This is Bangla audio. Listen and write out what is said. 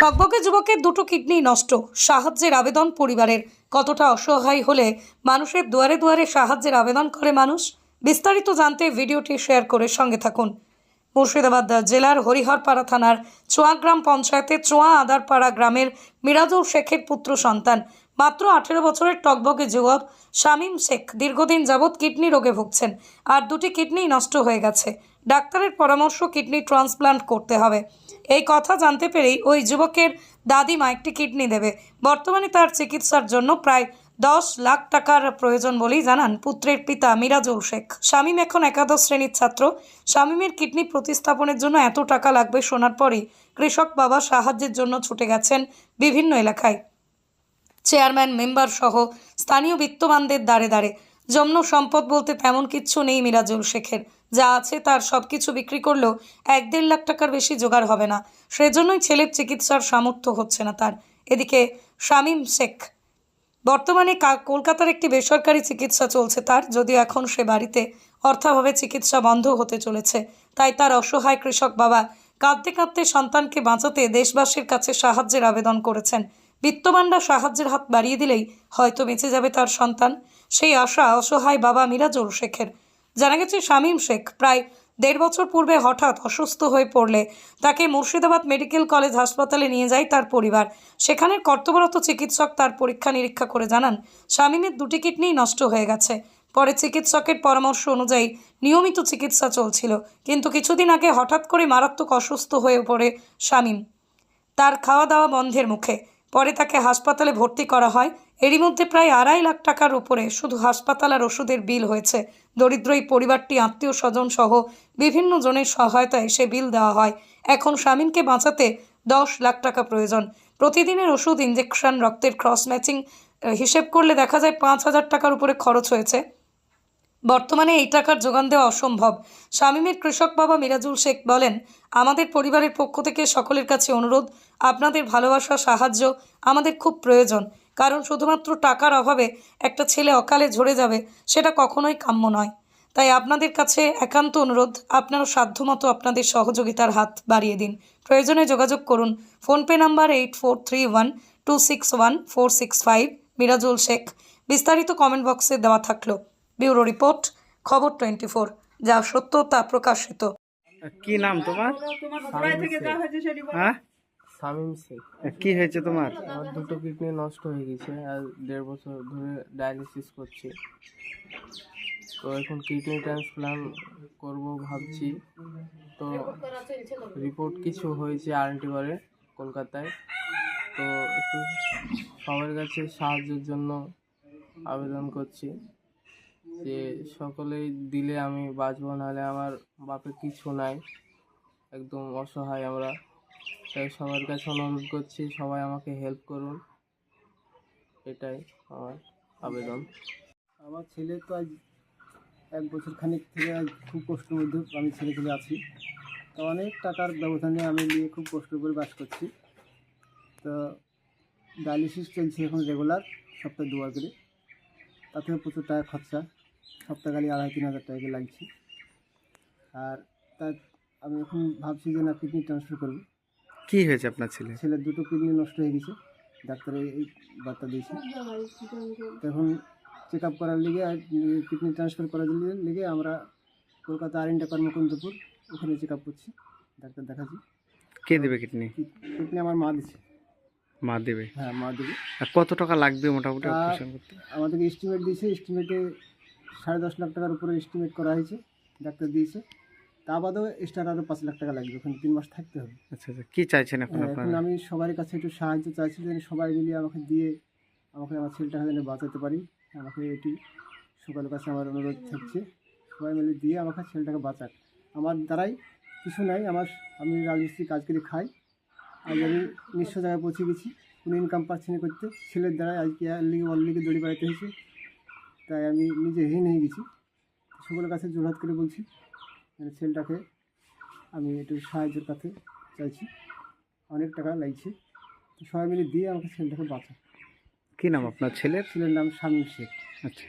টকবকে যুবকের দুটো কিডনি নষ্ট। সাহায্যের আবেদন পরিবারের। কতটা অসহায় হলে মানুষের দুয়ারে দুয়ারে সাহায্যের আবেদন করে মানুষ? বিস্তারিত জানতে ভিডিওটি শেয়ার করে সঙ্গে থাকুন। মুর্শিদাবাদ জেলার হরিহরপাড়া থানার চোয়াগ্রাম পঞ্চায়েতের চোয়া আদারপাড়া গ্রামের মিরাজুল শেখের পুত্র সন্তান। মাত্র আঠেরো বছরের টকবকে যুবক শামীম শেখ দীর্ঘদিন যাবৎ কিডনি রোগে ভুগছেন আর দুটি কিডনি নষ্ট হয়ে গেছে। ডাক্তারের পরামর্শ কিডনি ট্রান্সপ্লান্ট করতে হবে। এই কথা জানতে পেরেই ওই যুবকের দাদিমা একটি কিডনি দেবে। বর্তমানে তার চিকিৎসার জন্য প্রায় দশ লাখ টাকার প্রয়োজন বলেই জানান পুত্রের পিতা মিরাজুল শেখ শামীম এখন একাদশ শ্রেণির ছাত্র। শামীমের কিডনি প্রতিস্থাপনের জন্য এত টাকা লাগবে শোনার পরই কৃষক বাবা সাহায্যের জন্য ছুটে গেছেন বিভিন্ন এলাকায়। চেয়ারম্যান, মেম্বার সহ স্থানীয় বিত্তবানদের দ্বারে দ্বারে। জম্ন সম্পদ বলতে তেমন কিচ্ছু নেই মিরাজুল শেখের যা আছে তার সব কিছু বিক্রি করলেও এক দেড় লাখ টাকার বেশি জোগাড় হবে না। সেজন্যই ছেলের চিকিৎসার সামর্থ্য হচ্ছে না তার। এদিকে শামীম শেখ, বর্তমানে কলকাতার একটি বেসরকারি চিকিৎসা চলছে তার, যদিও এখন সে বাড়িতে অর্থাভাবে চিকিৎসা বন্ধ হতে চলেছে। তাই তার অসহায় কৃষক বাবা কাঁদতে কাঁদতে সন্তানকে বাঁচাতে দেশবাসীর কাছে সাহায্যের আবেদন করেছেন। বিত্তবানরা সাহায্যের হাত বাড়িয়ে দিলেই হয়তো বেঁচে যাবে তার সন্তান। সেই আশা অসহায় বাবা মিরাজুল শেখের। জানা গেছে, শামীম শেখ প্রায় দেড় বছর পূর্বে হঠাৎ অসুস্থ হয়ে পড়লে তাকে মুর্শিদাবাদ মেডিকেল কলেজ হাসপাতালে নিয়ে যায় তার পরিবার। সেখানের কর্তব্যরত চিকিৎসক তার পরীক্ষা নিরীক্ষা করে জানান, শামীমের দুটি কিডনি নষ্ট হয়ে গেছে। পরে চিকিৎসকের পরামর্শ অনুযায়ী নিয়মিত চিকিৎসা চলছিল, কিন্তু কিছুদিন আগে হঠাৎ করে মারাত্মক অসুস্থ হয়ে পড়ে শামীম। তার খাওয়া দাওয়া বন্ধের মুখে। পরে তাকে হাসপাতালে ভর্তি করা হয়। এরই মধ্যে প্রায় আড়াই লাখ টাকার উপরে শুধু হাসপাতাল আর ওষুধের বিল হয়েছে। দরিদ্র এই পরিবারটি আত্মীয় স্বজন সহ বিভিন্ন জনের সহায়তায় সে বিল দেওয়া হয়। এখন স্বামীনকে বাঁচাতে দশ লাখ টাকা প্রয়োজন। প্রতিদিনের ওষুধ ইঞ্জেকশন রক্তের ক্রস ম্যাচিং হিসেব করলে দেখা যায় পাঁচ হাজার টাকার উপরে খরচ হয়েছে। বর্তমানে এই টাকার যোগান দেওয়া অসম্ভব। শামীমের কৃষক বাবা মিরাজুল শেখ বলেন, আমাদের পরিবারের পক্ষ থেকে সকলের কাছে অনুরোধ, আপনাদের ভালোবাসা, সাহায্য আমাদের খুব প্রয়োজন। কারণ শুধুমাত্র টাকার অভাবে একটা ছেলে অকালে ঝরে যাবে, সেটা কখনোই কাম্য নয়। তাই আপনাদের কাছে একান্ত অনুরোধ, আপনারও সাধ্যমতো আপনাদের সহযোগিতার হাত বাড়িয়ে দিন। প্রয়োজনে যোগাযোগ করুন। PhonePe number eight four three one two six one four six five, Mirajul Sheikh. বিস্তারিত কমেন্ট বক্সে দেওয়া থাকল। ব্যুরো রিপোর্ট খবর টোয়েন্টি ফোর যা সত্য তা প্রকাশিত। কি নাম তোমার? হ্যাঁ? শামীম শেখ। কি হয়েছে তোমার? আমার দুটো কিডনি নষ্ট হয়ে গেছে আর দেড় বছর ধরে ডায়ালিসিস করছি। তো এখন কিডনি ট্রান্সপ্লান্ট করব ভাবছি। তো রিপোর্ট কিছু হয়েছে আরএনটি করে কলকাতায়। তো একটু সবার কাছে সাহায্যের জন্য আবেদন করছি। যে সকলেই দিলে আমি বাঁচবো, নাহলে আমার বাপের কিছু নাই। একদম অসহায় আমরা। তাই সবার কাছে অনুরোধ করছি, সবাই আমাকে হেল্প করুন। এটাই আমার আবেদন। আমার ছেলে তো আজ এক বছর খানিক থেকে আজ খুব কষ্টের মধ্যে আমি ছেলে ছেলে আছি। তো অনেক টাকার ব্যবধানে আমি নিয়ে খুব কষ্ট করে বাস করছি। তো ডায়ালিসিস চলছে এখন রেগুলার সপ্তাহে দুবার করে। তাতেও প্রচুর টাকা খরচা। সপ্তাহকালে আড়াই তিন হাজার টাকা লাগছে। আর তার আমি এখন ভাবছি যে না কিডনি ট্রান্সফার করব। কি হয়েছে আপনার ছেলে? ছেলের দুটো কিডনি নষ্ট হয়ে গেছে। ডাক্তারে এই বার্তা দিয়েছে। তখন চেক আপ করার লিগে আর কিডনি ট্রান্সফার করার লিগে- লিগে আমরা কলকাতা আর ইন্ডিয়া কর্মকুন্দপুর ওখানে চেক আপ করছি। ডাক্তার দেখাচ্ছি। কে দেবে কিডনি কিডনি আমার মা দিছে। মা দেবে? হ্যাঁ মা দেবে। আর কত টাকা লাগবে মোটামুটি অপারেশন করতে? আমাদেরকে এস্টিমেট দিয়েছে। এস্টিমেটে সাড়ে দশ লাখ টাকার উপরে এস্টিমেট করা হয়েছে ডাক্তার দিয়েছে। তা বাদেও এক্সট্রা আরও পাঁচ লাখ টাকা লাগবে ওখানে তিন মাস থাকতে হবে। আচ্ছা আচ্ছা কি চাইছেন এখন হ্যাঁ, এখন আমি সবার কাছে একটু সাহায্য চাইছি যেন সবাই মিলে আমাকে দিয়ে আমাকে আমার ছেলেটাকে যেন বাঁচাতে পারি। আমাকে এটি সকলের কাছে আমার অনুরোধ থাকছে সবাই মিলে দিয়ে আমাকে ছেলেটাকে বাঁচাক। আমার দ্বারাই কিছু নাই আমার আমি রাজমিস্ত্রি কাজ করে খাই। আজ আমি নিঃস্ব জায়গায় পৌঁছে গেছি কোনো ইনকাম পাচ্ছি না করতে। ছেলের দ্বারাই আজকে আর লিগে ওর লিগে দড়ি বাড়াইতে হয়েছে। তাই আমি নিজে হীন নিয়ে গেছি। সকলের কাছে জোরহাত করে বলছি মানে ছেলেটাকে আমি একটু সাহায্যের কাছে চাইছি। অনেক টাকা লাগছে। তো সবাই মিলে দিয়ে আমাকে ছেলেটাকে বাঁচা কী নাম আপনার ছেলের? ছেলের নাম শামীম শেখ। আচ্ছা।